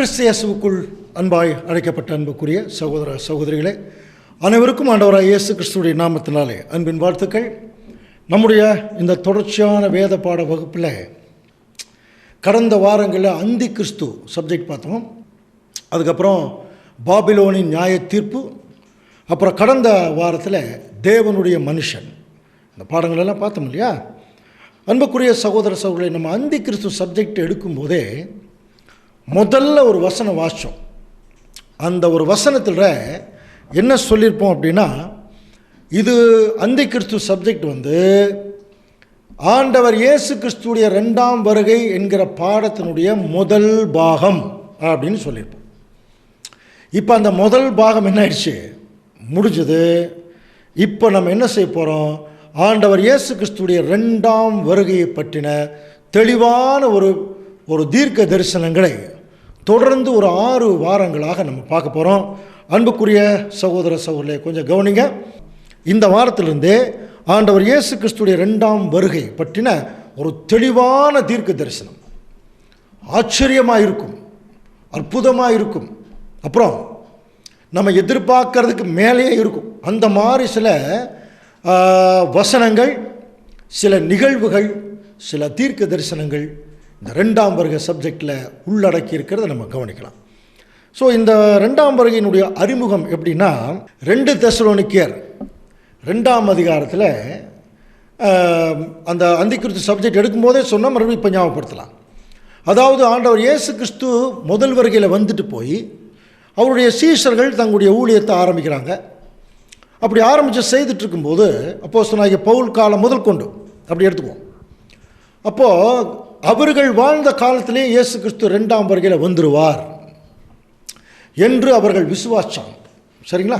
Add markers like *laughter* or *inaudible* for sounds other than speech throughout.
கிறிஸ்தியசுக்குள் அன்பாய் அழைக்கப்பட்ட அன்புக்குரிய சகோதர சகோதரிகளே அனைவருக்கும் ஆண்டவராக இயேசு கிறிஸ்துடைய நாமத்தினாலே அன்பின் வாழ்த்துக்கள். நம்முடைய இந்த தொடர்ச்சியான வேத பாட வகுப்பில் கடந்த வாரங்களில் அந்தி கிறிஸ்து சப்ஜெக்ட் பார்த்தோம். அதுக்கப்புறம் பாபிலோனின் நியாய தீர்ப்பு அப்புறம் கடந்த வாரத்தில் தேவனுடைய மனுஷன். இந்த பாடங்களெல்லாம் பார்த்தோம் இல்லையா? அன்புக்குரிய சகோதர சகோதரி நம்ம அந்தி கிறிஸ்து சப்ஜெக்ட் எடுக்கும்போதே முதல்ல ஒரு வசனம் வாசித்தோம் அந்த ஒரு வசனத்தில் என்ன சொல்லியிருப்போம் அப்படின்னா இது அந்தி கிறிஸ்து சப்ஜெக்ட் வந்து ஆண்டவர் இயேசு கிறிஸ்துடைய ரெண்டாம் வருகை என்கிற பாடத்தினுடைய முதல் பாகம் அப்படின்னு சொல்லியிருப்போம் இப்போ அந்த முதல் பாகம் என்ன ஆயிடுச்சு? முடிஞ்சது. இப்போ நம்ம என்ன செய்ய போகிறோம் ஆண்டவர் இயேசு கிறிஸ்துடைய ரெண்டாம் வருகையை பற்றின தெளிவான ஒரு ஒரு தீர்க்க தரிசனங்களை தொடர்ந்து ஒரு ஆறு வாரங்களாக நம்ம பார்க்க போகிறோம் அன்புக்குரிய சகோதர சகோதரே கொஞ்சம் கவனிங்க. இந்த வாரத்திலிருந்தே ஆண்டவர் இயேசு கிறிஸ்துடைய ரெண்டாம் வருகை பற்றின ஒரு தெளிவான தீர்க்க தரிசனம். ஆச்சரியமாக இருக்கும். அற்புதமாக இருக்கும். அப்புறம் நம்ம எதிர்பார்க்கறதுக்கு மேலேயே இருக்கும். அந்த மாதிரி சில வசனங்கள் சில நிகழ்வுகள் சில தீர்க்க தரிசனங்கள் இந்த ரெண்டாம் வருக சப்ஜெக்டில் உள்ளடக்கி இருக்கிறத நம்ம கவனிக்கலாம். ஸோ இந்த ரெண்டாம் வருகையினுடைய அறிமுகம் எப்படின்னா ரெண்டு தெசலோனிக்கியர் ரெண்டாம் அதிகாரத்தில் அந்த அந்திக்குறித்து சப்ஜெக்ட் எடுக்கும்போதே சொன்னால் மறுபடியும் இப்போ ஞாபகப்படுத்தலாம். அதாவது ஆண்டவர் இயேசு கிறிஸ்து முதல் வருகையில் வந்துட்டு போய் அவருடைய சீஷர்கள் தங்களுடைய ஊழியத்தை ஆரம்பிக்கிறாங்க. அப்படி ஆரம்பித்து செய்துட்டு இருக்கும்போது அப்போ சொன்னாங்க பவுல் காலம் முதல் கொண்டு அப்படி எடுத்துக்குவோம். அப்போது அவர்கள் வாழ்ந்த காலத்திலே இயேசு கிறிஸ்து ரெண்டாம் வருகையில் வந்துருவார் என்று அவர்கள் விசுவாசாங்க சரிங்களா?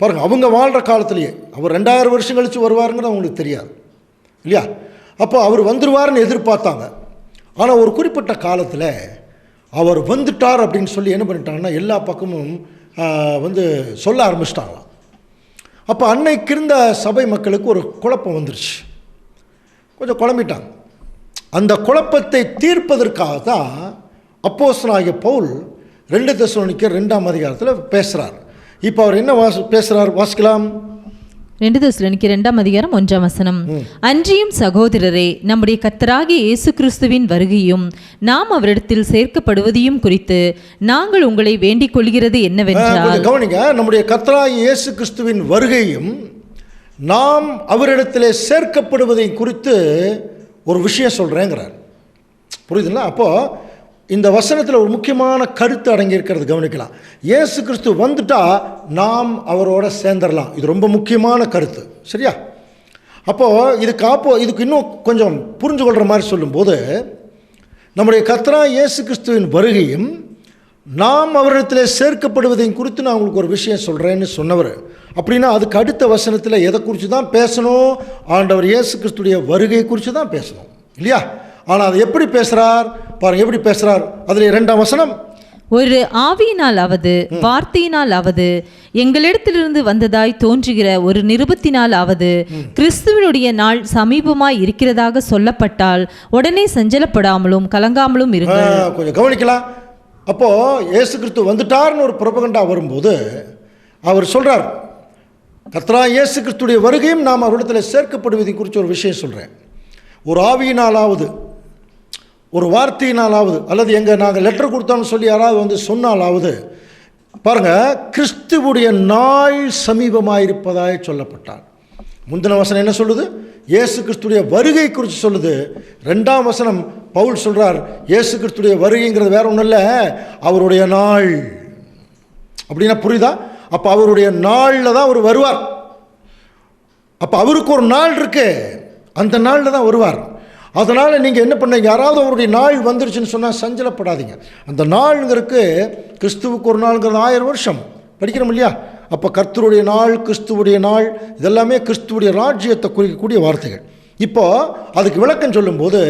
பாருங்கள் அவங்க வாழ்கிற காலத்திலேயே அவர் ரெண்டாயிரம் வருஷம் கழித்து வருவாருங்கிறது அவங்களுக்கு தெரியாது. இல்லையா? அப்போ அவர் வந்துருவாருன்னு எதிர்பார்த்தாங்க. ஆனால் ஒரு குறிப்பிட்ட காலத்தில் அவர் வந்துட்டார் அப்படின்னு சொல்லி என்ன பண்ணிட்டாங்கன்னா எல்லா பக்கமும் வந்து சொல்ல ஆரம்பிச்சிட்டாங்களாம். அப்போ அன்னைக்கு இருந்த சபை மக்களுக்கு ஒரு குழப்பம் வந்துருச்சு. கொஞ்சம் குழம்பிட்டாங்க. அந்த குழப்பத்தை தீர்ப்பதற்காக தான் அப்போஸ்தலனாகிய பவுல் ரெண்டு தெசலோனிக்கர் ரெண்டாம் அதிகாரத்தில் பேசுகிறார் இப்போ அவர் என்ன வாசி பேசுகிறார் வாசிக்கலாம். ரெண்டு தெசலோனிக்கு இரண்டாம் அதிகாரம் ஒன்றாம் வசனம். அன்றியும் சகோதரரே நம்முடைய கர்த்தராகிய இயேசு கிறிஸ்துவின் வருகையும் நாம் அவரிடத்தில் சேர்க்கப்படுவதையும் குறித்து நாங்கள் உங்களை வேண்டிக் கொள்கிறது என்னவென்றால் கவனிங்க. நம்முடைய கர்த்தராகிய இயேசு கிறிஸ்துவின் வருகையும் நாம் அவரிடத்திலே சேர்க்கப்படுவதை குறித்து ஒரு விஷயம் சொல்கிறேங்கிறார் புரியுதுங்களா? அப்போது இந்த வசனத்தில் ஒரு முக்கியமான கருத்து அடங்கியிருக்கிறது கவனிக்கலாம். ஏசு கிறிஸ்து வந்துட்டால் நாம் அவரோட சேர்ந்துடலாம் இது ரொம்ப முக்கியமான கருத்து. சரியா? அப்போது இதுக்கு ஆப்போ இதுக்கு இன்னும் கொஞ்சம் புரிஞ்சு கொள்கிற மாதிரி சொல்லும்போது நம்முடைய கத்ரா இயேசு கிறிஸ்துவின் வருகையும் நாம் அவரிடத்தில் சேர்க்கப்படுவதையும் குறித்து நான் உங்களுக்கு ஒரு விஷயம் சொல்கிறேன்னு சொன்னவர். அப்படின்னா அதுக்கு அடுத்த வசனத்தில் எதை குறித்து தான் பேசணும்? ஆண்டவர் இயேசு கிறிஸ்துடைய வருகை குறித்து தான் பேசணும். இல்லையா? ஆனால் அது எப்படி பேசுகிறார் பாருங்க எப்படி பேசுகிறார் அதில் இரண்டாம் வசனம். ஒரு ஆவியினாலாவது வார்த்தையினாலாவது எங்களிடத்திலிருந்து வந்ததாய் தோன்றுகிற ஒரு நிருபத்தினாலாவது கிறிஸ்துவனுடைய நாள் சமீபமாய் இருக்கிறதாக சொல்லப்பட்டால் உடனே சஞ்சலப்படாமலும் கலங்காமலும் ஆ, இருங்கள். கொஞ்சம் கவனிக்கலாம். அப்போது ஏசு கிறிஸ்து வந்துட்டார்னு ஒரு புறப்பகண்டா வரும்போது அவர் சொல்கிறார் கத்ரா இயேசு கிறிஸ்துடைய வருகையும் நாம் அவரிடத்தில் சேர்க்கப்படுவதை குறித்து ஒரு விஷயம் சொல்கிறேன் ஒரு ஆவியினாலாவது ஒரு வார்த்தையினாலாவது அல்லது எங்கே நாங்கள் லெட்டர் கொடுத்தோம்னு சொல்லி யாராவது வந்து சொன்னாலாவது பாருங்கள் கிறிஸ்துவுடைய நாள் சமீபமாக இருப்பதாய் சொல்லப்பட்டார். முந்தின வசனம் என்ன சொல்லுது? இயேசு கிறிஸ்துடைய வருகை குறித்து சொல்லுது. ரெண்டாம் வசனம் பவுல் சொல்கிறார் இயேசு கிறிஸ்துடைய வருகைங்கிறது வேற ஒன்றும் இல்லை அவருடைய நாள். அப்படின்னா புரியுதா? அப்போ அவருடைய நாளில் தான் அவர் வருவார். அப்போ அவருக்கு ஒரு நாள் இருக்கு. அந்த நாளில் தான் வருவார். அதனால் நீங்கள் என்ன பண்ண யாராவது அவருடைய நாள் வந்துருச்சுன்னு சொன்னால் சஞ்சலப்படாதீங்க. அந்த நாளுங்கிறதுக்கு கிறிஸ்துவுக்கு ஒரு நாளுங்கிறது ஆயிரம் வருஷம். படிக்கிறோம் இல்லையா? அப்போ கர்த்தருடைய நாள் கிறிஸ்துவுடைய நாள் இதெல்லாமே கிறிஸ்துவுடைய ராஜ்யத்தை குறிக்கக்கூடிய வார்த்தைகள். இப்போ அதுக்கு விளக்கம் சொல்லும்போது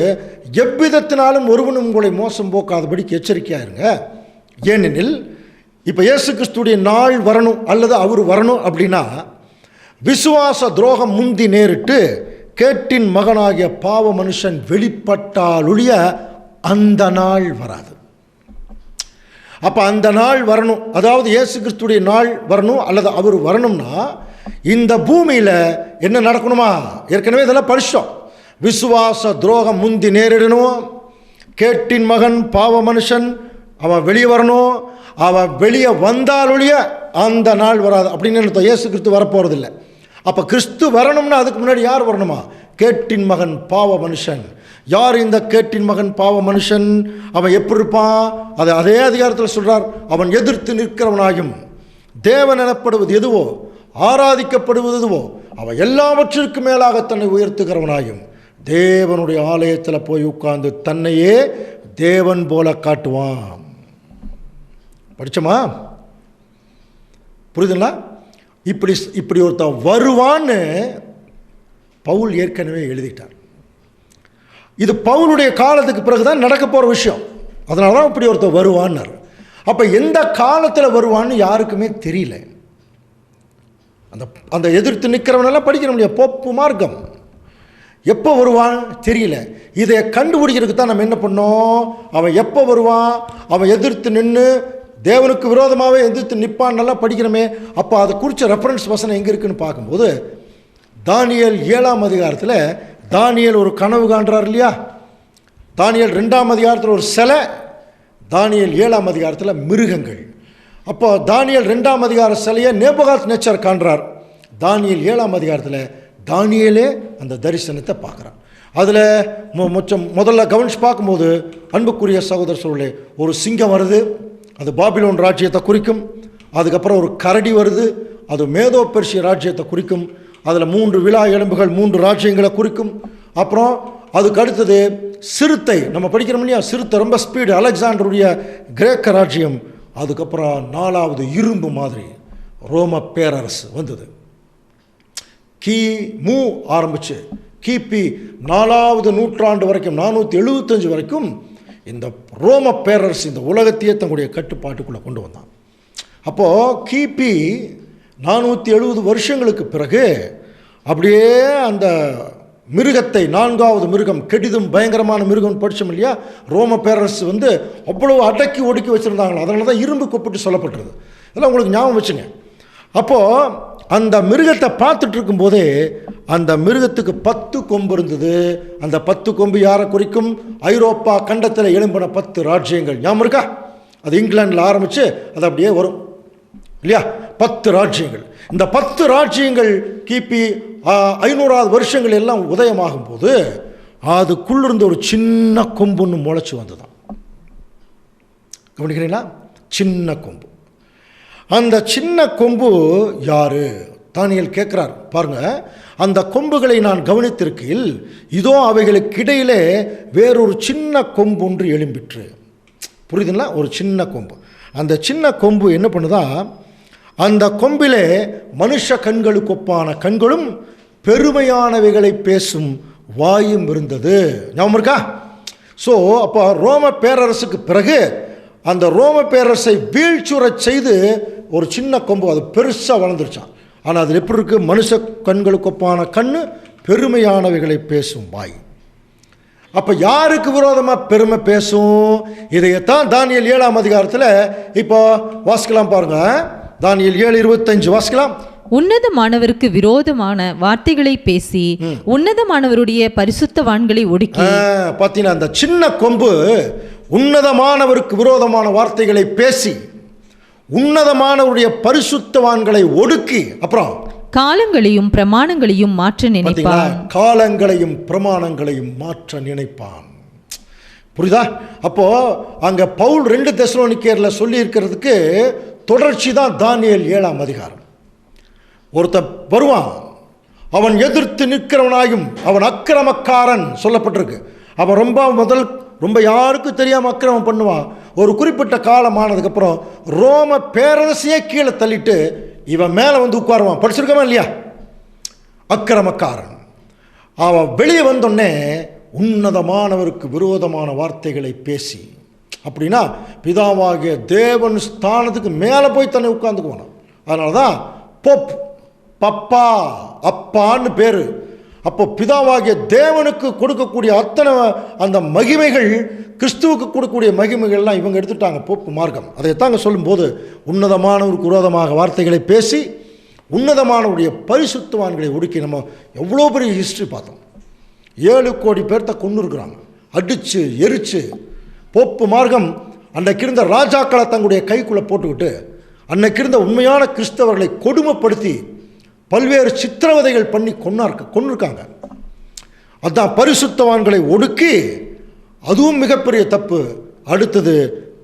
எவ்விதத்தினாலும் ஒருவனும் உங்களை மோசம் போக்காதபடிக்கு எச்சரிக்கையாக இருங்க ஏனெனில் இப்போ இயேசு கிறிஸ்துடைய நாள் வரணும் அல்லது அவர் வரணும் அப்படின்னா விசுவாச துரோகம் முந்தி நேரிட்டு கேட்டின் மகனாகிய பாவ மனுஷன் வெளிப்பட்டாலொழிய அந்த நாள் வராது. அப்போ அந்த நாள் வரணும். அதாவது இயேசு கிறிஸ்துடைய நாள் வரணும் அல்லது அவர் வரணும்னா இந்த பூமியில் என்ன நடக்கணுமா? ஏற்கனவே இதெல்லாம் படிச்சோம். விசுவாச துரோகம் முந்தி நேரிடணும். கேட்டின் மகன் பாவ மனுஷன் அவன் வெளியே வரணும். அவன் வெளியே வந்தாலொழிய அந்த நாள் வராது அப்படின்னு என்ன இயேசு கிறிஸ்து வரப்போகிறதில்ல அப்போ கிறிஸ்து வரணும்னா அதுக்கு முன்னாடி யார் வரணுமா? கேட்டின் மகன் பாவ மனுஷன். யார் இந்த கேட்டின் மகன் பாவ மனுஷன்? அவன் எப்படி இருப்பான்? அதை அதே அதிகாரத்தில் சொல்கிறார் அவன் எதிர்த்து நிற்கிறவனாயும். தேவன் எனப்படுவது எதுவோ ஆராதிக்கப்படுவது எதுவோ அவன் எல்லாவற்றிற்கும் மேலாக தன்னை உயர்த்துகிறவனாயும். தேவனுடைய ஆலயத்தில் போய் உட்கார்ந்து தன்னையே தேவன் போல காட்டுவான். படிச்சோமா? புரியுதுங்களா? இப்படி இப்படி ஒருத்தன் வருவான்னு பவுல் ஏற்கனவே எழுதிட்டார். இது பவுனுடைய காலத்துக்கு பிறகு தான் நடக்க போகிற விஷயம். அதனால தான் இப்படி ஒருத்தர் வருவான்னார். அப்போ எந்த காலத்தில் வருவான்னு யாருக்குமே தெரியல. அந்த அந்த எதிர்த்து நிற்கிறவனெல்லாம் படிக்கிற முடியாது. போப்பு மார்க்கம். எப்போ வருவான் தெரியல. இதை கண்டுபிடிக்கிறதுக்கு தான் நம்ம என்ன பண்ணோம்? அவன் எப்போ வருவான்? அவன் எதிர்த்து நின்று தேவனுக்கு விரோதமாகவே எதிர்த்து நிற்பான் நல்லா படிக்கிறோமே. அப்போ அதை குறித்த ரெஃபரன்ஸ் வசனம் எங்கே இருக்குன்னு பார்க்கும்போது தானியல் ஏழாம் அதிகாரத்தில் தானியல் ஒரு கனவு காண்றார் இல்லையா? தானியல் ரெண்டாம் அதிகாரத்தில் ஒரு சிலை தானியல் ஏழாம் அதிகாரத்தில் மிருகங்கள். அப்போ தானியல் ரெண்டாம் அதிகார சிலையை நேபகாத் நேச்சர் காண்றார். தானியல் ஏழாம் அதிகாரத்தில் தானியலே அந்த தரிசனத்தை பார்க்குறான் அதில் மொ மொச்சம் முதல்ல கவனிச்சு பார்க்கும்போது அன்புக்குரிய சகோதர சூழலே ஒரு சிங்கம் வருது. அது பாபிலோன் ராஜ்யத்தை குறிக்கும். அதுக்கப்புறம் ஒரு கரடி வருது. அது மேதோ பெர்ஷிய ராஜ்யத்தை குறிக்கும். அதில் மூன்று விழா எலும்புகள் மூன்று ராஜ்யங்களை குறிக்கும். அப்புறம் அதுக்கு அடுத்தது சிறுத்தை. நம்ம படிக்கிறோம் இல்லையா? சிறுத்தை ரொம்ப ஸ்பீடு அலெக்சாண்டருடைய கிரேக்க ராஜ்யம். அதுக்கப்புறம் நாலாவது இரும்பு மாதிரி. ரோம பேரரசு வந்தது. கி மு ஆரம்பிச்சு. கிபி நாலாவது நூற்றாண்டு வரைக்கும் நானூற்றி எழுபத்தஞ்சு வரைக்கும் இந்த ரோம பேரரசு இந்த உலகத்தையே தங்களுடைய கட்டுப்பாட்டுக்குள்ளே கொண்டு வந்தான். அப்போது கிபி நானூற்றி எழுபது வருஷங்களுக்கு பிறகு அப்படியே அந்த மிருகத்தை நான்காவது மிருகம் கெடிதும் பயங்கரமான மிருகம் படித்தோம் இல்லையா? ரோம பேரரசு வந்து அவ்வளோ அடக்கி ஒடுக்கி வச்சுருந்தாங்களா அதனால தான் இரும்பு கொப்பிட்டு சொல்லப்பட்டுருது இதெல்லாம் உங்களுக்கு ஞாபகம் வச்சுங்க. அப்போது அந்த மிருகத்தை பார்த்துட்டு இருக்கும்போதே அந்த மிருகத்துக்கு பத்து கொம்பு இருந்தது. அந்த பத்து கொம்பு யாரை குறிக்கும்? ஐரோப்பா கண்டத்தில் எழும்பின பத்து ராஜ்யங்கள். ஞாபகம் இருக்கா? அது இங்கிலாந்தில் ஆரம்பித்து அது அப்படியே வரும். இல்லையா? பத்து ராஜ்யங்கள். இந்த பத்து ராஜ்யங்கள் கிபி ஐநூறாவது வருஷங்கள் எல்லாம் உதயமாகும் போது அதுக்குள்ளிருந்த ஒரு சின்ன கொம்புன்னு முளைச்சி வந்ததான் கவனிக்கிறீங்களா? சின்ன கொம்பு. அந்த சின்ன கொம்பு யார்? தானியல் கேட்குறார். பாருங்க அந்த கொம்புகளை நான் கவனித்திருக்கையில் இதோ அவைகளுக்கு இடையிலே வேறொரு சின்ன கொம்பு ஒன்று எழும்பிற்று. புரியுதுங்களா? ஒரு சின்ன கொம்பு. அந்த சின்ன கொம்பு என்ன பண்ணுதா? அந்த கொம்பிலே மனுஷ கண்களுக்கு ஒப்பான கண்களும் பெருமையானவைகளை பேசும் வாயும் இருந்தது. ஞாபகம் இருக்கா? ஸோ அப்போ ரோம பேரரசுக்கு பிறகு அந்த ரோம பேரரசை வீழ்ச்சுறச் செய்து ஒரு சின்ன கொம்பு அது பெருசாக வளர்ந்துருச்சான் ஆனால் அதில் எப்படி இருக்குது மனுஷ கண்களுக்கொப்பான கண் பெருமையானவைகளை பேசும் வாய். அப்போ யாருக்கு விரோதமாக பெருமை பேசும்? இதையத்தான் தானியல் ஏழாம் அதிகாரத்தில் இப்போ வாசிக்கலாம் பாருங்கள் தானியல் ஏழு இருபத்தஞ்சு வாசிக்கலாம். உன்னதமானவருக்கு விரோதமான வார்த்தைகளை பேசி உன்னதமானவருடைய பரிசுத்தவான்களை ஒடுக்கி. பார்த்தீங்கன்னா அந்த சின்ன கொம்பு உன்னதமானவருக்கு விரோதமான வார்த்தைகளை பேசி உன்னதமானவருடைய பரிசுத்தவான்களை ஒடுக்கி அப்புறம் காலங்களையும் பிரமாணங்களையும் மாற்ற நினைப்பான். காலங்களையும் பிரமாணங்களையும் மாற்ற நினைப்பான். புரியுதா? அப்போ அங்க பவுல் ரெண்டு தெசலோனிக்கேரில் சொல்லி இருக்கிறதுக்கு தொடர்ச்சி தான் தானியல் ஏழாம் அதிகாரம். ஒருத்தன் வருவான். அவன் எதிர்த்து நிற்கிறவனாயும் அவன் அக்கிரமக்காரன் சொல்லப்பட்டிருக்கு. அவன் ரொம்ப முதல் ரொம்ப யாருக்கும் தெரியாமல் அக்கிரமம் பண்ணுவான். ஒரு குறிப்பிட்ட காலம் ஆனதுக்கப்புறம் ரோம பேரரசையே கீழே தள்ளிட்டு இவன் மேலே வந்து உட்காருவான். படிச்சிருக்கவன் இல்லையா? அக்கிரமக்காரன். அவன் வெளியே வந்தோடனே உன்னதமானவருக்கு விரோதமான வார்த்தைகளை பேசி அப்படின்னா பிதாவாகிய தேவன் ஸ்தானத்துக்கு மேலே போய் தன்னை உட்கார்ந்துக்குவான்? அதனால தான் பொப் பப்பா அப்பான்னு பேர். அப்போ பிதாவாகிய தேவனுக்கு கொடுக்கக்கூடிய அத்தனை அந்த மகிமைகள் கிறிஸ்துவுக்கு கொடுக்கக்கூடிய மகிமைகள்லாம் இவங்க எடுத்துட்டாங்க போப்பு மார்க்கம். அதைத்தாங்க சொல்லும்போது உன்னதமானவருக்கு விரோதமாக வார்த்தைகளை பேசி உன்னதமானவருடைய பரிசுத்துவான்களை ஒடுக்கி நம்ம எவ்வளோ பெரிய ஹிஸ்ட்ரி பார்த்தோம். ஏழு கோடி பேர்த்த கொண்டு இருக்கிறாங்க அடித்து எரித்து போப்பு மார்க்கம் அன்றைக்கு இருந்த ராஜாக்களை தங்களுடைய கைக்குள்ளே போட்டுக்கிட்டு அன்னைக்கு இருந்த உண்மையான கிறிஸ்தவர்களை கொடுமைப்படுத்தி பல்வேறு சித்திரவதைகள் பண்ணி கொன்னார்க்க கொண்டிருக்காங்க அதான் பரிசுத்தவான்களை ஒடுக்கி அதுவும் மிகப்பெரிய தப்பு. அடுத்தது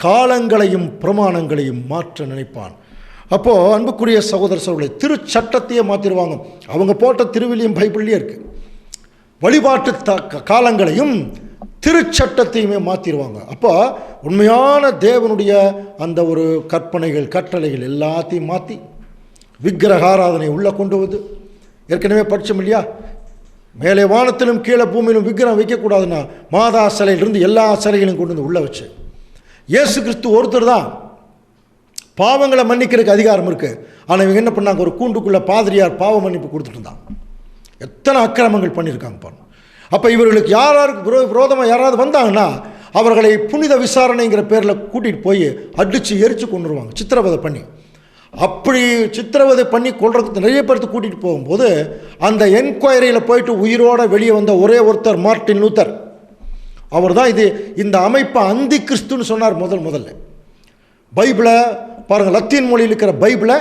காலங்களையும் பிரமாணங்களையும் மாற்ற நினைப்பான். அப்போது அன்புக்குரிய சகோதர சகோதரர்களை திருச்சட்டத்தையே மாற்றிடுவாங்க அவங்க போட்ட திருவிலியம் பைபிள்லேயே இருக்குது வழிபாட்டு த காலங்களையும் திருச்சட்டத்தையுமே மாற்றிடுவாங்க அப்போ உண்மையான தேவனுடைய அந்த ஒரு கற்பனைகள் கட்டளைகள் எல்லாத்தையும் மாற்றி விக்கிரகாராதனை உள்ளே கொண்டு வந்து ஏற்கனவே படித்தோம் இல்லையா? மேலே வானத்திலும் கீழே பூமியிலும் விக்கிரகம் வைக்கக்கூடாதுன்னா மாதா சிலையிலிருந்து எல்லா சிலைகளையும் கொண்டு வந்து உள்ளே வச்சு. இயேசு கிறிஸ்து ஒருத்தர் தான். பாவங்களை மன்னிக்கிறதுக்கு அதிகாரம் இருக்குது ஆனால் இவங்க என்ன பண்ணாங்க? ஒரு கூண்டுக்குள்ளே பாதிரியார் பாவ மன்னிப்பு கொடுத்துட்டு இருந்தான் எத்தனை அக்கிரமங்கள் பண்ணியிருக்காங்க பாருங்க. அப்போ இவர்களுக்கு யாராருக்கு விரோ விரோதமாக யாராவது வந்தாங்கன்னா அவர்களை புனித விசாரணைங்கிற பேரில் கூட்டிகிட்டு போய் அடித்து எரித்து கொண்டுருவாங்க சித்திரவதை பண்ணி. அப்படி சித்திரவதை பண்ணி கொள்றதுக்கு நிறைய பேர்த்து கூட்டிகிட்டு போகும்போது அந்த என்கொயரியில் போயிட்டு உயிரோடு வெளியே வந்த ஒரே ஒருத்தர் மார்ட்டின் லூத்தர். அவர் தான் இது இந்த அமைப்பை அந்தி கிறிஸ்துன்னு சொன்னார் முதல் முதல்ல. பைபிளை பாருங்கள் லத்தீன் மொழியில் இருக்கிற பைபிளை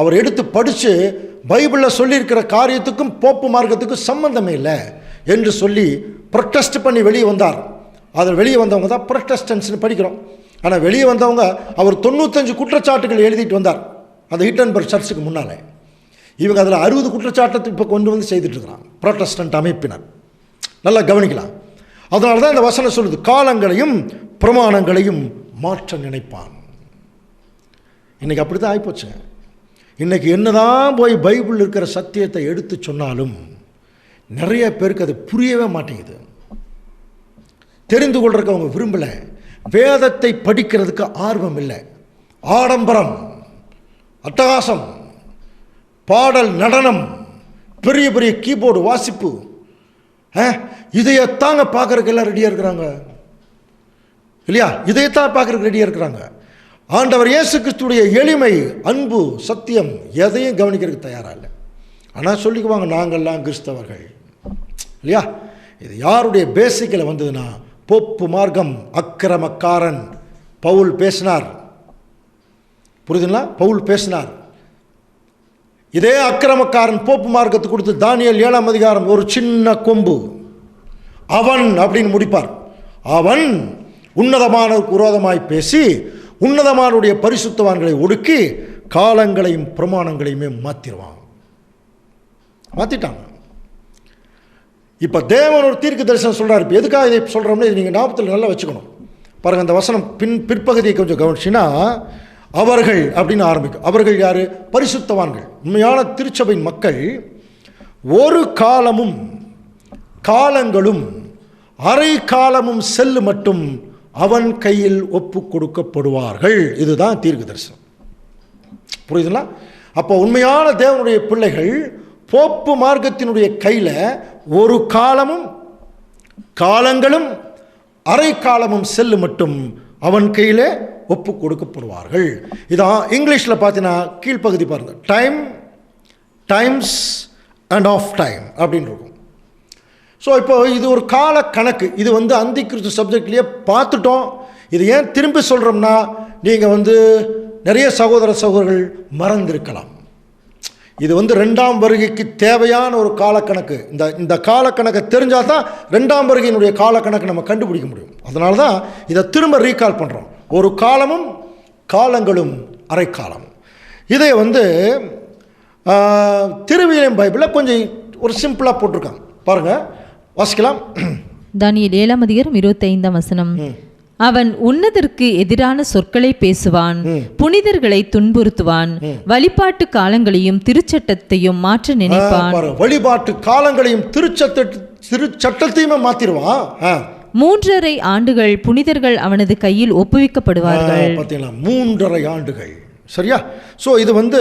அவர் எடுத்து படித்து பைபிளில் சொல்லியிருக்கிற காரியத்துக்கும் போப்பு மார்க்கத்துக்கும் சம்மந்தமே இல்லை. என்று சொல்லி ப்ரொட்டஸ்ட் பண்ணி வெளியே வந்தார். அதில் வெளியே வந்தவங்க தான் ப்ரொட்டஸ்டன்ஸ்னு படிக்கிறோம். ஆனால் வெளியே வந்தவங்க அவர் தொண்ணூத்தஞ்சு குற்றச்சாட்டுகள் எழுதிட்டு வந்தார். அந்த ஹிட்டன்பர்க் சர்ச்சுக்கு முன்னாலே. இவங்க அதில் அறுபது குற்றச்சாட்டத்தை இப்போ கொண்டு வந்து செய்துட்ருக்குறாங்க ப்ரொட்டஸ்டன்ட் அமைப்பினர். நல்லா கவனிக்கலாம். அதனால தான் இந்த வசனம் சொல்லுது காலங்களையும் பிரமாணங்களையும் மாற்ற நினைப்பான். இன்றைக்கி அப்படி தான் ஆகிப்போச்சுங்க இன்றைக்கி என்ன தான் போய் பைபிள் இருக்கிற சத்தியத்தை எடுத்து சொன்னாலும் நிறைய பேருக்கு அது புரியவே மாட்டேங்குது. தெரிந்து கொள்றதுக்கு அவங்க விரும்பலை. வேதத்தை படிக்கிறதுக்கு ஆர்வம் இல்லை. ஆடம்பரம் அட்டகாசம் பாடல் நடனம் பெரிய பெரிய கீபோர்டு வாசிப்பு ஆ, இதையத்தாங்க பார்க்கறதுக்கு எல்லாம் ரெடியாக இருக்கிறாங்க. இல்லையா? இதையத்தான் பார்க்கறதுக்கு ரெடியாக இருக்கிறாங்க. ஆண்டவர் இயேசு கிறிஸ்துடைய எளிமை அன்பு சத்தியம் எதையும் கவனிக்கிறதுக்கு தயாராக இல்லை. ஆனால் சொல்லிக்குவாங்க நாங்கள்லாம் கிறிஸ்தவர்கள். இல்லையா? இது யாருடைய பேசிக்கில் வந்ததுன்னா போப்பு மார்க்கம் அக்கிரமக்காரன் பவுல் பேசினார். புரியுதுங்களா? பவுல் பேசினார். இதே அக்கிரமக்காரன் போப்பு மார்க்கத்தை கொடுத்து தானியல் ஏழாம் அதிகாரம் ஒரு சின்ன கொம்பு. அவன் அப்படின்னு முடிப்பார். அவன் உன்னதமானவருக்கு விரோதமாய் பேசி உன்னதமானுடைய பரிசுத்தவான்களை ஒடுக்கி காலங்களையும் பிரமாணங்களையுமே மாற்றிடுவான் மாற்றிட்டாங்க இப்போ தேவன் ஒரு தீர்க்க தரிசனம் சொல்கிறார் இப்போ எதுக்காக இதை சொல்கிறோம்னா இது நீங்கள் ஞாபகத்தில் நல்லா வச்சுக்கணும். பாருங்கள் அந்த வசனம் பின் பிற்பகுதியை கொஞ்சம் கவனிச்சின்னா அவர்கள் அப்படின்னு ஆரம்பிக்கும். அவர்கள் யார்? பரிசுத்தவான்கள். உண்மையான திருச்சபையின் மக்கள் ஒரு காலமும் காலங்களும் அரை காலமும் செல்லு மட்டும் அவன் கையில் ஒப்பு கொடுக்கப்படுவார்கள். இதுதான் தீர்க்க தரிசனம் புரியுதுங்களா? அப்போ உண்மையான தேவனுடைய பிள்ளைகள் போப்பு மார்க்கத்தினுடைய கையில் ஒரு காலமும் காலங்களும் அரை காலமும் செல்லு மட்டும் அவன் கையில் ஒப்பு கொடுக்கப்படுவார்கள். இதான் இங்கிலீஷில் பார்த்தீங்கன்னா கீழ்ப்பகுதி பாருங்கள் time times and of time அப்படின்னு இருக்கும். ஸோ இப்போ இது ஒரு கால கணக்கு. இது வந்து அந்தி கிறிஸ்து சப்ஜெக்ட்லேயே பார்த்துட்டோம். இது ஏன் திரும்பி சொல்கிறோம்னா நீங்கள் வந்து நிறைய சகோதர சகோதரர்கள் மறந்திருக்கலாம். இது வந்து ரெண்டாம் வருகைக்கு தேவையான ஒரு காலக்கணக்கு. இந்த இந்த காலக்கணக்கை தெரிஞ்சால் தான் ரெண்டாம் வருகையினுடைய காலக்கணக்கு நம்ம கண்டுபிடிக்க முடியும். அதனால தான் இதை திரும்ப ரீகால் பண்ணுறோம் ஒரு காலமும் காலங்களும் அரைக்காலமும் இதை வந்து திருவியம் பைபிளில் கொஞ்சம் ஒரு சிம்பிளாக போட்டிருக்காங்க. பாருங்கள் வாசிக்கலாம். *clears throat* தானியேல் ஏழாம் அதிகாரம் இருபத்தைந்தாம் வசனம். அவன் உன்னதற்கு எதிரான சொற்களை பேசுவான் புனிதர்களை துன்புறுத்துவான் வழிபாட்டு காலங்களையும் திருச்சட்டத்தையும் மாற்ற நினைப்பான். வழிபாட்டு காலங்களையும் திருச்சட்ட திருச்சட்டத்தையுமே ஆ. மூன்றரை ஆண்டுகள் புனிதர்கள் அவனது கையில் ஒப்புவிக்கப்படுவார்கள். பார்த்தீங்களா மூன்றரை ஆண்டுகள். சரியா? ஸோ இது வந்து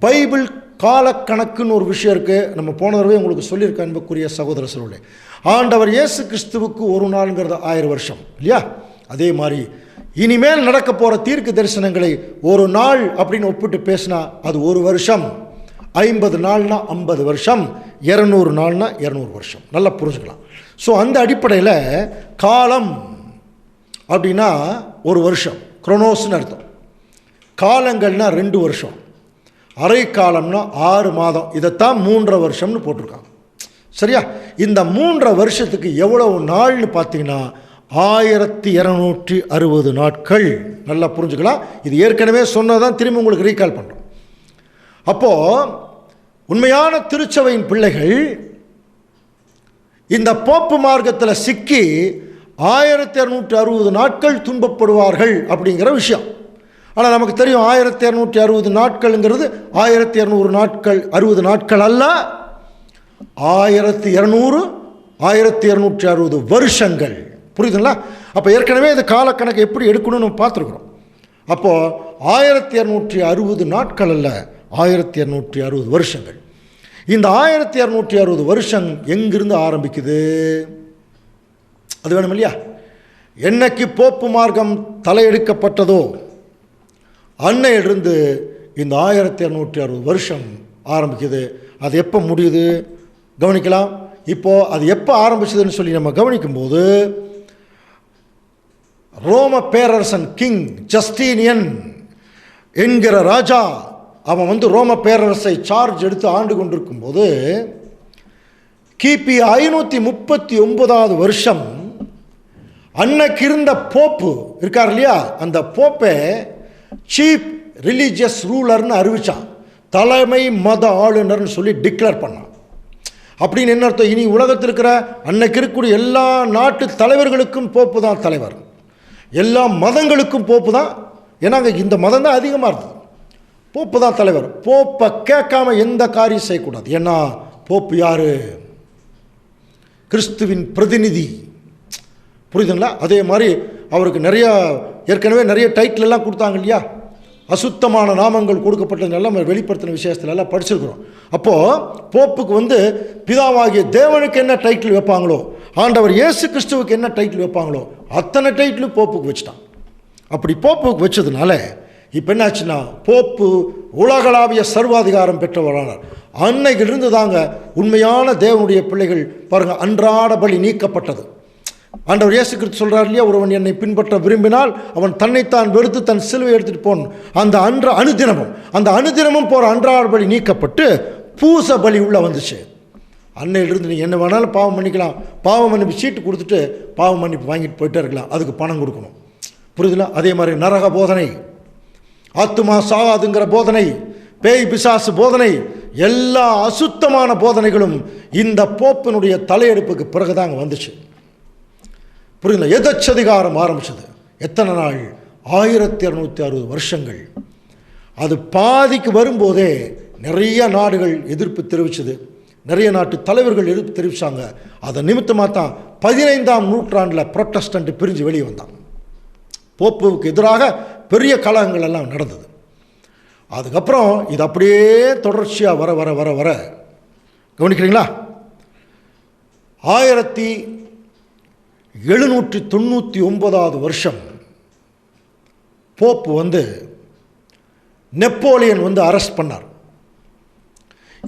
பைபிள் காலக்கணக்குன்னு ஒரு விஷயம் இருக்குது நம்ம போன தடவை உங்களுக்கு சொல்லியிருக்க அன்புக்குரிய சகோதர ஆண்டவர் இயேசு கிறிஸ்துவுக்கு ஒரு நாளுங்கிறது ஆயிரம் வருஷம். இல்லையா? அதே மாதிரி இனிமேல் நடக்க போகிற தீர்க்க தரிசனங்களை ஒரு நாள் அப்படின்னு ஒப்பிட்டு பேசினா அது ஒரு வருஷம். ஐம்பது நாள்னா ஐம்பது வருஷம் இரநூறு நாள்னா இரநூறு வருஷம். நல்லா புரிஞ்சுக்கலாம். ஸோ அந்த அடிப்படையில் காலம் அப்படின்னா ஒரு வருஷம். குரோனோஸ்னு அர்த்தம். காலங்கள்னா ரெண்டு வருஷம். அரை காலம்னா ஆறு மாதம். இதைத்தான் மூன்றரை வருஷம்னு போட்டிருக்காங்க. சரியா? இந்த மூன்றரை வருஷத்துக்கு எவ்வளவு நாள்னு பார்த்தீங்கன்னா ஆயிரத்தி இரநூற்றி அறுபது நாட்கள். நல்லா புரிஞ்சுக்கலாம். இது ஏற்கனவே சொன்னதான் திரும்பி உங்களுக்கு ரீகால் பண்ணுறோம் அப்போது உண்மையான திருச்சபையின் பிள்ளைகள் இந்த போப்பு மார்க்கத்தில் சிக்கி ஆயிரத்தி இரநூற்றி அறுபது நாட்கள் துன்பப்படுவார்கள் அப்படிங்கிற விஷயம். ஆனால் நமக்கு தெரியும் ஆயிரத்தி இரநூற்றி அறுபது நாட்கள்ங்கிறது ஆயிரத்தி இரநூறு நாட்கள் அறுபது நாட்கள் அல்ல. ஆயிரத்தி இரநூறு ஆயிரத்தி இரநூற்றி அறுபது வருஷங்கள். புரியுதுங்களா? அப்போ ஏற்கனவே இந்த காலக்கணக்கு எப்படி எடுக்கணும்னு பார்த்துருக்குறோம். அப்போது ஆயிரத்தி இரநூற்றி அறுபது நாட்கள் அல்ல ஆயிரத்தி இரநூற்றி அறுபது வருஷங்கள். இந்த ஆயிரத்தி இரநூற்றி அறுபது வருஷம் எங்கிருந்து ஆரம்பிக்குது? அது வேணும் இல்லையா? என்னைக்கு போப்பு மார்க்கம் தலையெடுக்கப்பட்டதோ அன்னையிலிருந்து இந்த ஆயிரத்தி இரநூற்றி அறுபது வருஷம் ஆரம்பிக்குது. அது எப்போ முடியுது? கவனிக்கலாம். இப்போது அது எப்போ ஆரம்பிச்சதுன்னு சொல்லி நம்ம கவனிக்கும்போது ரோம பேரரசன் கிங் ஜஸ்டீனியன் என்கிற ராஜா அவன் வந்து ரோம பேரரசை சார்ஜ் எடுத்து ஆண்டு கொண்டிருக்கும்போது கிபி ஐநூற்றி முப்பத்தி ஒன்பதாவது வருஷம் அன்னைக்கு இருந்த போப்பு இருக்கார் இல்லையா? அந்த போப்பை சீப் ரிலீஜியஸ் ரூலர்னு அறிவித்தான் தலைமை மத ஆளுநர்னு சொல்லி டிக்ளேர் பண்ணான். அப்படின்னு என்ன அர்த்தம்? இனி உலகத்தில் இருக்கிற அன்னைக்கு இருக்கக்கூடிய எல்லா நாட்டு தலைவர்களுக்கும் போப்பு தான் தலைவர். எல்லா மதங்களுக்கும் போப்பு தான். ஏன்னா இந்த மதம் தான் அதிகமாக இருந்தது. போப்பு தான் தலைவர். போப்பை கேட்காம எந்த காரியம் செய்யக்கூடாது. ஏன்னா போப்பு யார்? கிறிஸ்துவின் பிரதிநிதி. புரியுதுங்களா? அதே மாதிரி அவருக்கு நிறையா ஏற்கனவே நிறைய டைட்டிலெல்லாம் கொடுத்தாங்க இல்லையா? அசுத்தமான நாமங்கள் கொடுக்கப்பட்டது எல்லாம் வெளிப்படுத்தின விஷயத்தில் எல்லாம் படிச்சிருக்கிறோம். அப்போது போப்புக்கு வந்து பிதாவாகிய தேவனுக்கு என்ன டைட்டில் வைப்பாங்களோ ஆண்டவர் இயேசு கிறிஸ்துவுக்கு என்ன டைட்டில் வைப்பாங்களோ அத்தனை டைட்டிலும் போப்புக்கு வச்சுட்டான். அப்படி போப்புக்கு வச்சதுனால இப்போ என்னாச்சுன்னா போப்பு உலகளாவிய சர்வாதிகாரம் பெற்றவரானார். அன்னைக்கிலிருந்து தாங்க உண்மையான தேவனுடைய பிள்ளைகள் பாருங்கள் அன்றாட பலி நீக்கப்பட்டது. ஆண்டவர் இயேசு கிறிஸ்து சொல்கிறார் இல்லையா ஒருவன் என்னை பின்பற்ற விரும்பினால் அவன் தன்னைத்தான் வெறுத்து தன் சிலுவை எடுத்துகிட்டு போன். அந்த அன்ற அனுதினமும் அந்த அனுதினமும் போகிற அன்றாட பலி நீக்கப்பட்டு பூச பலி உள்ளே வந்துச்சு. அன்னையிலிருந்து நீங்கள் என்ன வேணாலும் பாவம் பண்ணிக்கலாம். பாவம் மன்னிப்பு சீட்டு கொடுத்துட்டு பாவம் மன்னிப்பு வாங்கிட்டு போயிட்டே இருக்கலாம். அதுக்கு பணம் கொடுக்கணும். புரியுதுல? அதே மாதிரி நரக போதனை. ஆத்துமா சாகாதுங்கிற போதனை பேய் பிசாசு போதனை எல்லா அசுத்தமான போதனைகளும் இந்த போப்பினுடைய தலையெடுப்புக்கு பிறகு தான் அங்கே வந்துச்சு. புரியுதுல? எதச்சதிகாரம் ஆரம்பிச்சது. எத்தனை நாள்? ஆயிரத்தி இரநூத்தி அறுபது வருஷங்கள். அது பாதிக்கு வரும்போதே நிறைய நாடுகள் எதிர்ப்பு தெரிவிச்சது. நிறைய நாட்டு தலைவர்கள் எதிர்ப்பு தெரிவித்தாங்க அதை நிமித்தமாக தான் பதினைந்தாம் நூற்றாண்டில் புரொட்டஸ்டன்ட் பிரிஞ்சு வெளியே வந்தான். போப்புவுக்கு எதிராக பெரிய கலகங்கள் எல்லாம் நடந்தது. அதுக்கப்புறம் இது அப்படியே தொடர்ச்சியாக வர வர வர வர. கவனிக்கிறீங்களா? ஆயிரத்தி எழுநூற்றி தொண்ணூற்றி ஒன்பதாவது வருஷம் போப்பு வந்து நெப்போலியன் வந்து அரெஸ்ட் பண்ணார்.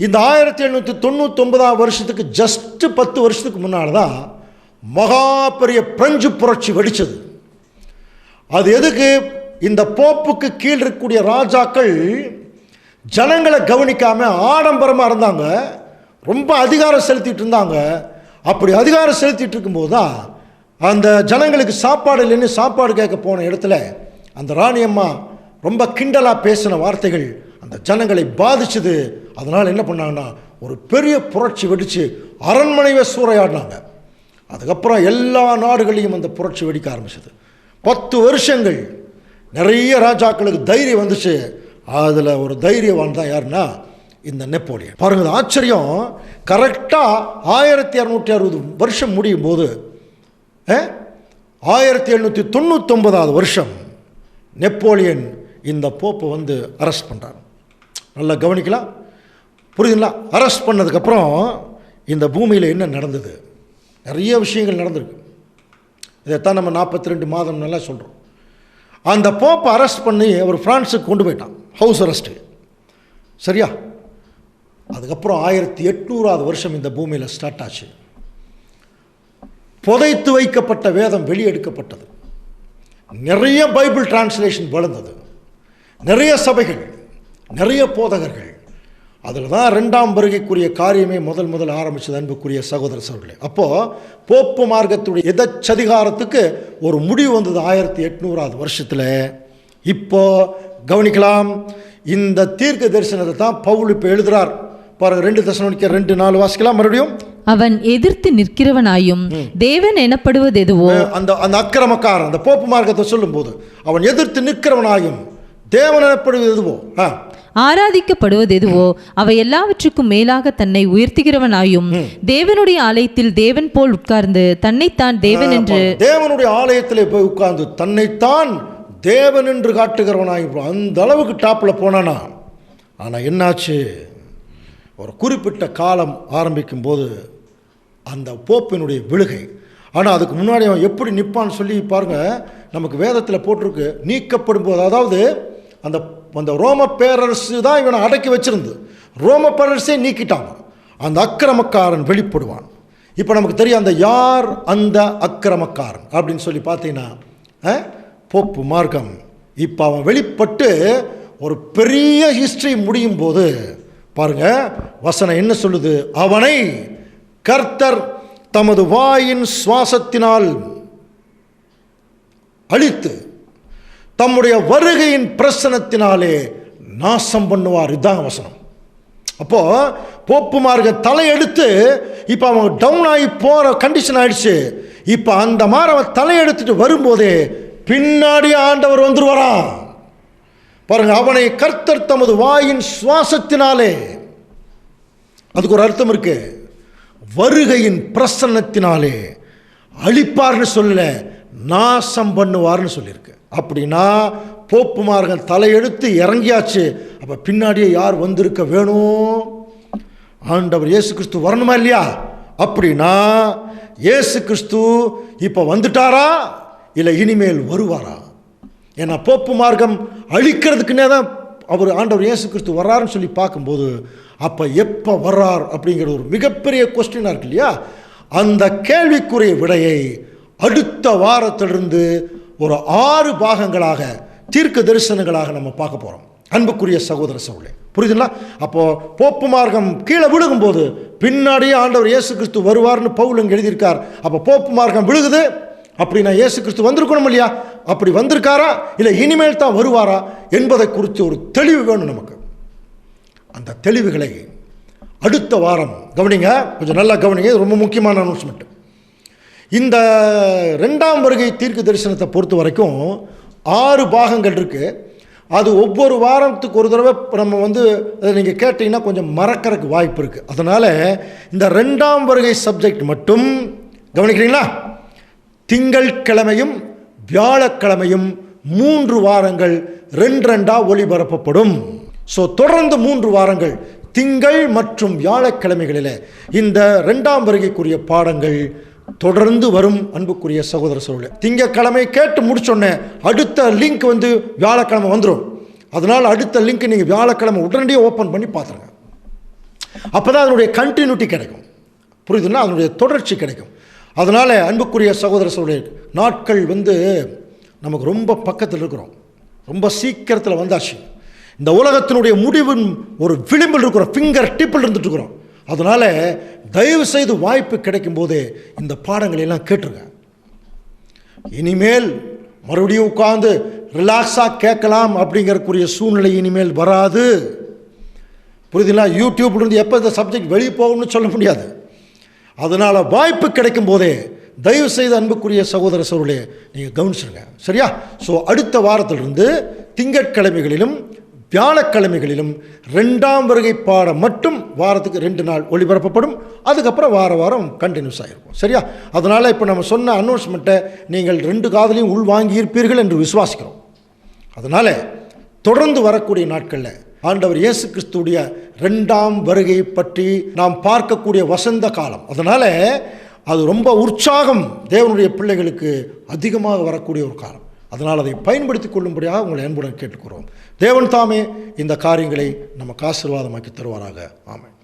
இந்த ஆயிரத்தி எழுநூற்றி தொண்ணூத்தொன்பதாம் வருஷத்துக்கு ஜஸ்ட்டு பத்து வருஷத்துக்கு முன்னால் தான் மகா பெரிய பிரெஞ்சு புரட்சி வெடித்தது அது எதுக்கு? இந்த போப்புக்கு கீழ் இருக்கக்கூடிய ராஜாக்கள் ஜனங்களை கவனிக்காமல் ஆடம்பரமாக இருந்தாங்க. ரொம்ப அதிகாரம் செலுத்திட்டு இருந்தாங்க. அப்படி அதிகாரம் செலுத்திட்டு இருக்கும்போது தான் அந்த ஜனங்களுக்கு சாப்பாடு இல்லைன்னு சாப்பாடு கேட்க போன இடத்துல அந்த ராணியம்மா ரொம்ப கிண்டலாக பேசின வார்த்தைகள் அந்த ஜனங்களை பாதிச்சது. அதனால் என்ன பண்ணாங்கன்னா ஒரு பெரிய புரட்சி வெடித்து அரண்மனையை சூறையாடினாங்க. அதுக்கப்புறம் எல்லா நாடுகளையும் அந்த புரட்சி வெடிக்க ஆரம்பிச்சது. பத்து வருஷங்கள் நிறைய ராஜாக்களுக்கு தைரியம் வந்துச்சு. அதில் ஒரு தைரியவான் தான் யாருன்னா இந்த நெப்போலியன். பாருங்கள் ஆச்சரியம். கரெக்டாக ஆயிரத்தி இரநூற்றி அறுபது வருஷம் முடியும் போது ஆயிரத்தி எழுநூற்றி தொண்ணூத்தொம்பதாவது வருஷம் நெப்போலியன் இந்த போப்பை வந்து அரெஸ்ட் பண்ணுறாங்க நல்லா கவனிக்கலாம். புரியுதுங்களா? அரெஸ்ட் பண்ணதுக்கப்புறம் இந்த பூமியில் என்ன நடந்தது? நிறைய விஷயங்கள் நடந்திருக்கு. இதைத்தான் நம்ம நாற்பத்தி ரெண்டு மாதம் நல்லா சொல்கிறோம் அந்த போப்பை அரெஸ்ட் பண்ணி அவர் ஃப்ரான்ஸுக்கு கொண்டு போயிட்டான். ஹவுஸ் அரெஸ்ட்டு சரியா? அதுக்கப்புறம் ஆயிரத்தி எட்நூறாவது வருஷம் இந்த பூமியில் ஸ்டார்ட் ஆச்சு. புதைத்து வைக்கப்பட்ட வேதம் வெளியெடுக்கப்பட்டது. நிறைய பைபிள் டிரான்ஸ்லேஷன் வளர்ந்தது. நிறைய சபைகள் நிறைய போதகர்கள் அதில் தான் ரெண்டாம் வருகைக்குரிய காரியமே முதல் முதல் ஆரம்பிச்சது அன்புக்குரிய சகோதர சகோதரர்களே அப்போது போப்பு மார்க்கத்துடைய எதச்சதிகாரத்துக்கு ஒரு முடிவு வந்தது ஆயிரத்தி எட்நூறாவது வருஷத்தில். இப்போ கவனிக்கலாம் இந்த தீர்க்க தரிசனத்தை தான் பவுல் இப்போ எழுதுறார். பாருங்க ரெண்டு தசனோனிக்க ரெண்டு நாலு வாசிக்கலாம் மறுபடியும். அவன் எதிர்த்து நிற்கிறவனாயும் தேவன் எனப்படுவது எதுவோ? அந்த அந்த அக்கிரமக்காரன் அந்த போப்பு மார்க்கத்தை சொல்லும்போது அவன் எதிர்த்து நிற்கிறவனாயும் தேவன் எனப்படுவது எதுவோ? ஆ. ஆராதிக்கப்படுவது எதுவோ அவை எல்லாவற்றுக்கும் மேலாக தன்னை உயர்த்துகிறவனாயும் தேவனுடைய ஆலயத்தில் தேவன் போல் உட்கார்ந்து தன்னைத்தான் தேவன் என்று தேவனுடைய ஆலயத்திலே போய் உட்கார்ந்து தன்னைத்தான் தேவன் என்று காட்டுகிறவனாய். அந்த அளவுக்கு டாப்பில் போனானா? ஆனால் என்னாச்சு? ஒரு குறிப்பிட்ட காலம் ஆரம்பிக்கும் போது அந்த போப்பினுடைய விழுகை. ஆனால் அதுக்கு முன்னாடி அவன் எப்படி நிற்பான்னு சொல்லி பாருங்க நமக்கு வேதத்தில் போட்டிருக்கு நீக்கப்படும் போது அதாவது அந்த அந்த ரோம பேரரசு தான் இவனை அடக்கி வச்சிருந்து ரோம பேரரசே நீக்கிட்டான் அந்த அக்கிரமக்காரன் வெளிப்படுவான். இப்போ நமக்கு தெரியும் அந்த யார் அந்த அக்கிரமக்காரன் அப்படின்னு சொல்லி பார்த்தீங்கன்னா போப்பு மார்க்கம். இப்போ அவன் வெளிப்பட்டு ஒரு பெரிய ஹிஸ்ட்ரி முடியும் போது பாருங்க வசனம் என்ன சொல்லுது? அவனை கர்த்தர் தமது வாயின் சுவாசத்தினால் அழித்து தம்முடைய வருகையின் பிரசனத்தினாலே நாசம் பண்ணுவார். இதுதான் வசனம். அப்போ போப்பு மார்க்க தலையெடுத்து இப்போ அவன் டவுன் ஆகி போகிற கண்டிஷன் ஆயிடுச்சு. இப்போ அந்த மாதிரி அவன் தலையெடுத்துட்டு வரும்போதே பின்னாடி ஆண்டவர் வந்துருவாராம் பாருங்க அவனை கர்த்தர் தமது வாயின் சுவாசத்தினாலே. அதுக்கு ஒரு அர்த்தம் இருக்கு. வருகையின் பிரசன்னத்தினாலே அழிப்பார்னு சொல்லல நாசம் பண்ணுவார்னு சொல்லியிருக்கு. அப்படின்னா போப்புமார்கள் தலையெடுத்து இறங்கியாச்சு. அப்போ பின்னாடியே யார் வந்திருக்க வேணும்? ஆண்டவர் இயேசு கிறிஸ்து வரணுமா இல்லையா? அப்படின்னா இயேசு கிறிஸ்து இப்போ வந்துட்டாரா? இல்லை இனிமேல் வருவாரா? ஏன்னா போப்பு மார்க்கம் அழிக்கிறதுக்குன்னே தான் அவர் ஆண்டவர் இயேசு கிறிஸ்து வர்றாருன்னு சொல்லி பார்க்கும்போது அப்போ எப்போ வர்றார் அப்படிங்கிற ஒரு மிகப்பெரிய கொஸ்டினாக இருக்கு இல்லையா? அந்த கேள்விக்குரிய விடையை அடுத்த வாரத்திலிருந்து ஒரு ஆறு பாகங்களாக தீர்க்க தரிசனங்களாக நம்ம பார்க்க போகிறோம் அன்புக்குரிய சகோதர சகோதரே புரியுதுங்களா? அப்போது போப்பு மார்க்கம் கீழே விழுகும்போது பின்னாடியே ஆண்டவர் இயேசு கிறிஸ்து வருவார்னு பவுல் இங்கே எழுதியிருக்கார். அப்போ போப்பு மார்க்கம் விழுகுது அப்படின்னா இயேசு கிறிஸ்து வந்திருக்கணும் இல்லையா? அப்படி வந்திருக்காரா? இல்லை இனிமேல் தான் வருவாரா என்பதை குறித்து ஒரு தெளிவு வேணும் நமக்கு. அந்த தெளிவுகளை அடுத்த வாரம் கவனிங்க. கொஞ்சம் நல்லா கவனிங்க ரொம்ப முக்கியமான அனௌன்ஸ்மெண்ட் இந்த ரெண்டாம் வருகை தீர்க்க தரிசனத்தை பொறுத்த வரைக்கும் ஆறு பாகங்கள் இருக்குது அது ஒவ்வொரு வாரத்துக்கு ஒரு தடவை நம்ம வந்து அதை நீங்கள் கேட்டிங்கன்னா கொஞ்சம் மறக்கிறதுக்கு வாய்ப்பு இருக்குது அதனால் இந்த ரெண்டாம் வருகை சப்ஜெக்ட் மட்டும் கவனிக்கிறீங்களா? திங்கட்கிழமையும் வியாழக்கிழமையும் மூன்று வாரங்கள் ரெண்டு ரெண்டாக ஒளிபரப்பப்படும். ஸோ தொடர்ந்து மூன்று வாரங்கள் திங்கள் மற்றும் வியாழக்கிழமைகளில் இந்த ரெண்டாம் வருகைக்குரிய பாடங்கள் தொடர்ந்து வரும் அன்புக்குரிய சகோதர சோழ திங்கக்கிழமை கேட்டு முடிச்சோடனே அடுத்த லிங்க் வந்து வியாழக்கிழமை வந்துடும் அதனால் அடுத்த லிங்க் நீங்கள் வியாழக்கிழமை உடனடியாக ஓப்பன் பண்ணி பார்த்துருங்க அப்போ தான் அதனுடைய கண்டினியூட்டி கிடைக்கும். புரியுதுன்னா? அதனுடைய தொடர்ச்சி கிடைக்கும். அதனால் அன்புக்குரிய சகோதர சகோதரி நாட்கள் வந்து நமக்கு ரொம்ப பக்கத்தில் இருக்கிறோம். ரொம்ப சீக்கிரத்தில் வந்தாச்சு. இந்த உலகத்தினுடைய முடிவின் ஒரு விளிம்பில் இருக்கிறோம். ஃபிங்கர் டிப்பில் இருந்துட்டு இருக்கிறோம். அதனால் தயவு செய்து வாய்ப்பு கிடைக்கும் போதே இந்த பாடங்களை எல்லாம் கேட்டுருங்க. இனிமேல் மறுபடியும் உட்காந்து ரிலாக்ஸாக கேட்கலாம் அப்படிங்கறக்குரிய சூழ்நிலை இனிமேல் வராது. புரியுதுங்களா? யூடியூப்லேருந்து எப்போ இந்த சப்ஜெக்ட் வெளியே போகும்னு சொல்ல முடியாது. அதனால் வாய்ப்பு கிடைக்கும் போதே தயவு செய்து அன்புக்குரிய சகோதர சோழர்களே நீங்கள் கவனிச்சிருங்க. சரியா? ஸோ அடுத்த வாரத்திலிருந்து திங்கட்கிழமைகளிலும் வியாழக்கிழமைகளிலும் ரெண்டாம் வருகை பாடம் மட்டும் வாரத்துக்கு ரெண்டு நாள் ஒளிபரப்பப்படும். அதுக்கப்புறம் வார வாரம் கண்டினியூஸ் ஆகிருக்கும் சரியா? அதனால் இப்போ நம்ம சொன்ன அனௌன்ஸ்மெண்ட்டை நீங்கள் ரெண்டு காதலையும் உள்வாங்கியிருப்பீர்கள் என்று விசுவாசிக்கிறோம். அதனால் தொடர்ந்து வரக்கூடிய நாட்களில் ஆண்டவர் இயேசு கிறிஸ்துடைய ரெண்டாம் வருகை பற்றி நாம் பார்க்கக்கூடிய வசந்த காலம். அதனால் அது ரொம்ப உற்சாகம் தேவனுடைய பிள்ளைகளுக்கு அதிகமாக வரக்கூடிய ஒரு காலம். அதனால் அதை பயன்படுத்தி கொள்ளும்படியாக உங்களை அன்புடன் கேட்டுக்கிறோம் தேவன் தாமே இந்த காரியங்களை நமக்கு ஆசீர்வாதமாக்கி தருவாராக. ஆமாம்